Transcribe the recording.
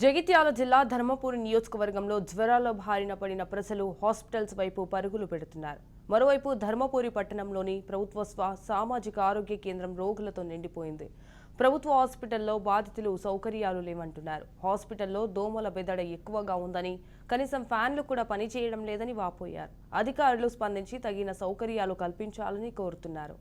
జగిత్యాల జిల్లా ధర్మపురి నియోజకవర్గంలో జ్వరాల బారిన పడిన ప్రజలు హాస్పిటల్స్ వైపు పరుగులు పెడుతున్నారు. మరోవైపు ధర్మపురి పట్టణంలోని ప్రభుత్వ సామాజిక ఆరోగ్య కేంద్రం రోగులతో నిండిపోయింది. ప్రభుత్వ హాస్పిటల్లో బాధితులు సౌకర్యాలు లేవంటున్నారు. హాస్పిటల్లో దోమల బెదడ ఎక్కువగా ఉందని కనీసం ఫ్యాన్లు కూడా పనిచేయడం లేదని వాపోయారు. అధికారులు స్పందించి తగిన సౌకర్యాలు కల్పించాలని కోరుతున్నారు.